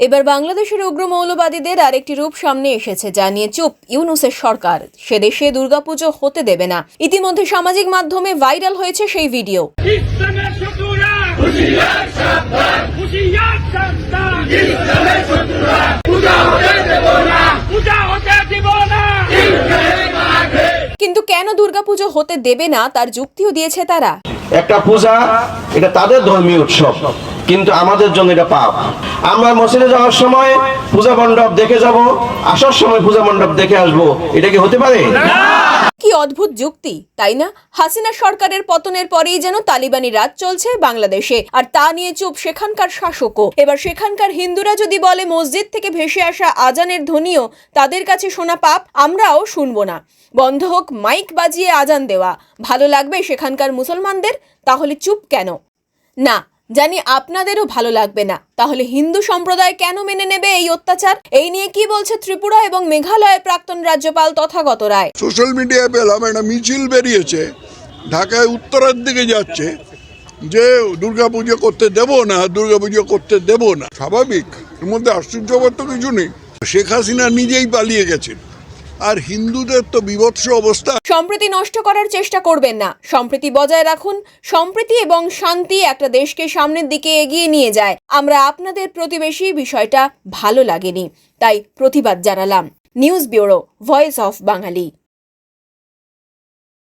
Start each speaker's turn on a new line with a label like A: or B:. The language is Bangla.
A: এবার বাংলাদেশের উগ্র মৌলবাদীদের আরেকটি রূপ সামনে এসেছে যা নিয়ে চুপ ইউনুসের সরকার। সে দেশে দুর্গাপুজো হতে দেবে না। ইতিমধ্যে সামাজিক মাধ্যমে ভাইরাল হয়েছে সেই ভিডিও। কিন্তু কেন দুর্গাপুজো হতে দেবে না তার যুক্তিও দিয়েছে তারা।
B: একটা পূজা, এটা তাদের ধর্মীয় উৎসব, কিন্তু আমাদের জন্য এটা পাপ। আমরা মসজিদে যাওয়ার সময় পূজা মণ্ডপ দেখে যাব, আসার সময় পূজা মণ্ডপ দেখে আসব, এটা কি হতে পারে?
A: কি অদ্ভুত যুক্তি, তাই না? হাসিনা সরকারের পতনের পরেই যেন তালিবানি রাজ চলছে বাংলাদেশে, আর তা নিয়ে চুপ সেখানকার শাসকও। এবার সেখানকার হিন্দুরা যদি বলে মসজিদ থেকে ভেসে আসা আজানের ধ্বনিও তাদের কাছে শোনা পাপ, আমরাও শুনব না। বন্ধ হোক, মাইক বাজিয়ে আজান দেওয়া। ভালো লাগবে সেখানকার মুসলমানদের? তাহলে চুপ কেন? না জানি আপনাদেরও ভালো লাগবে না। তাহলে হিন্দু সম্প্রদায় কেন মেনে নেবে এই অত্যাচার? এই নিয়ে কি বলছে ত্রিপুরা এবং মেঘালয়ের প্রাক্তন রাজ্যপাল তথাগত রায়?
C: সোশ্যাল মিডিয়ায় পেলাম একটা মিছিল বেরিয়েছে, ঢাকায় উত্তরের দিকে যাচ্ছে, যে দুর্গাপুজো করতে দেব না, দুর্গাপুজো করতে দেব না। স্বাভাবিক, এর মধ্যে আশ্চর্যকর তো কিছু নেই। শেখ হাসিনা নিজেই পালিয়ে গেছেন। আর হিন্দুদের তো বিভৎস অবস্থা।
A: সম্প্রীতি নষ্ট করার চেষ্টা করবেন না। সম্প্রীতি বজায় রাখুন। সম্প্রীতি এবং শান্তি একটা দেশকে সামনের দিকে এগিয়ে নিয়ে যায়। আমরা আপনাদের প্রতিবেশী, বিষয়টা ভালো লাগেনি। তাই প্রতিবাদ জানালাম। News bureau, voice of Bangali.